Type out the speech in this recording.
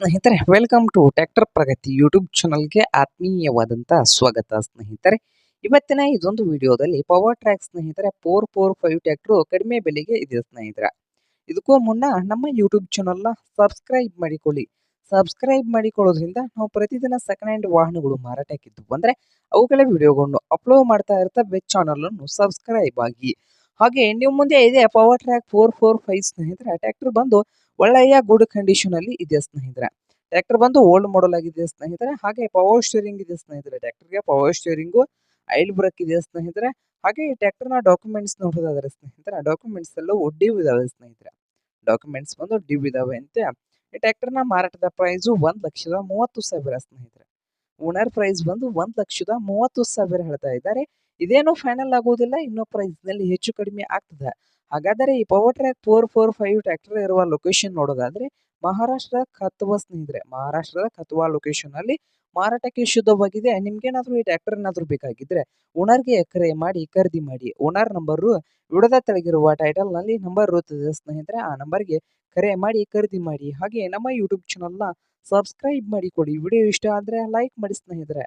ಸ್ನೇಹಿತರೆ welcome to tractor Pragati YouTube ಚಾನಲ್ಗೆ ಆತ್ಮೀಯವಾದಂತಹ ಸ್ವಾಗತ ಸ್ನೇಹಿತರೆ. ಇವತ್ತಿನ ಇದೊಂದು ವಿಡಿಯೋದಲ್ಲಿ ಪವರ್ ಟ್ರ್ಯಾಕ್ ಸ್ನೇಹಿತರೆ ಫೋರ್ ಫೋರ್ ಫೈವ್ ಟ್ಯಾಕ್ಟ್ರು ಕಡಿಮೆ ಬೆಲೆಗೆ ಇದೆ ಸ್ನೇಹಿತರೆ. ಇದಕ್ಕೂ ಮುನ್ನ ನಮ್ಮ ಯೂಟ್ಯೂಬ್ ಚಾನಲ್ನ ಸಬ್ಸ್ಕ್ರೈಬ್ ಮಾಡಿಕೊಳ್ಳಿ. ಸಬ್ಸ್ಕ್ರೈಬ್ ಮಾಡಿಕೊಳ್ಳೋದ್ರಿಂದ ನಾವು ಪ್ರತಿದಿನ ಸೆಕೆಂಡ್ ಹ್ಯಾಂಡ್ ವಾಹನಗಳು ಮಾರಾಟಕ್ಕಿದ್ದು ಅಂದರೆ ಅವುಗಳ ವಿಡಿಯೋಗಳನ್ನು ಅಪ್ಲೋಡ್ ಮಾಡ್ತಾ ಇರ್ತವೆ ಚಾನಲನ್ನು ಸಬ್ಸ್ಕ್ರೈಬ್ ಆಗಿ. ಹಾಗೆ ನಿಮ್ಮ ಮುಂದೆ ಇದೆ Powertrac four four five ಸ್ನೇಹಿತರೆ ಟ್ರ್ಯಾಕ್ಟರ್ ಬಂದು ಒಳ್ಳೆಯ ಗುಡ್ ಕಂಡೀಷನ್ ಅಲ್ಲಿ ಇದೆ ಸ್ನೇಹಿತರೆ? ಟ್ರ್ಯಾಕ್ಟರ್ ಬಂದು ಓಲ್ಡ್ ಮಾಡಲ್ ಆಗಿದೆ ಸ್ನೇಹಿತರೆ? ಹಾಗೆ ಪವರ್ ಸ್ಟೇರಿಂಗ್ ಇದೆ ಸ್ನೇಹಿತರೆ? ಟ್ರ್ಯಾಕ್ಟರ್ಗೆ ಪವರ್ ಸ್ಟೇರಿಂಗು ಐಲ್ ಬ್ರೇಕ್ ಇದೆ ಸ್ನೇಹಿತರೆ? ಹಾಗೆ ಈ ಟ್ರ್ಯಾಕ್ಟರ್ನ ಡಾಕ್ಯುಮೆಂಟ್ಸ್ ನೋಡೋದಾದ್ರೆ ಸ್ನೇಹಿತರೆ ಡಾಕ್ಯುಮೆಂಟ್ಸ್ ಎಲ್ಲ ಡಿವ್ ಇದಾವೆ ಸ್ನೇಹಿತರೆ. ಡಾಕ್ಯುಮೆಂಟ್ಸ್ ಬಂದು ಡಿವ್ ಇದಾವೆ ಅಂತೆ. ಈ ಟ್ರ್ಯಾಕ್ಟರ್ನ ಮಾರಾಟದ ಪ್ರೈಸು ಒಂದು ಲಕ್ಷದ ಮೂವತ್ತು ಸಾವಿರ ಸ್ನೇಹಿತರೆ. ಓನರ್ ಪ್ರೈಸ್ ಬಂದು ಒಂದು ಲಕ್ಷದ ಮೂವತ್ತು ಸಾವಿರ ಹೇಳ್ತಾ ಇದ್ದಾರೆ. ಇದೇನು ಫೈನಲ್ ಆಗುವುದಿಲ್ಲ, ಇನ್ನೂ ಪ್ರೈಸ್ನಲ್ಲಿ ಹೆಚ್ಚು ಕಡಿಮೆ ಆಗ್ತದೆ. ಹಾಗಾದರೆ ಈ Powertrac four four five tractor ಇರುವ ಲೊಕೇಶನ್ ನೋಡೋದಾದ್ರೆ ಮಹಾರಾಷ್ಟ್ರದ ಕತ್ವಾ ಸ್ನೇಹಿತರೆ, ಮಹಾರಾಷ್ಟ್ರದ ಕತ್ವಾ ಲೊಕೇಶನ್ ಅಲ್ಲಿ ಮಾರಾಟಕ್ಕೆ ಶುದ್ಧವಾಗಿದೆ. ನಿಮ್ಗೇನಾದ್ರೂ ಈ ಟ್ರ್ಯಾಕ್ಟರ್ ಏನಾದ್ರೂ ಬೇಕಾಗಿದ್ರೆ ಓನರ್ಗೆ ಕರೆ ಮಾಡಿ, ಖರೀದಿ ಮಾಡಿ. ಓನರ್ ನಂಬರು ವಿಡದ ತೆಳಗಿರುವ ಟೈಟಲ್ನಲ್ಲಿ ನಂಬರ್ ಇರುತ್ತದೆ ಸ್ನೇಹಿತರೆ, ಆ ನಂಬರ್ಗೆ ಕರೆ ಮಾಡಿ, ಖರೀದಿ ಮಾಡಿ. ಹಾಗೆ ನಮ್ಮ ಯೂಟ್ಯೂಬ್ ಚಾನಲ್ನ ಸಬ್ಸ್ಕ್ರೈಬ್ ಮಾಡಿ ಕೊಡಿ. ವಿಡಿಯೋ ಇಷ್ಟ ಆದರೆ ಲೈಕ್ ಮಾಡಿ ಸ್ನೇಹಿತರೆ.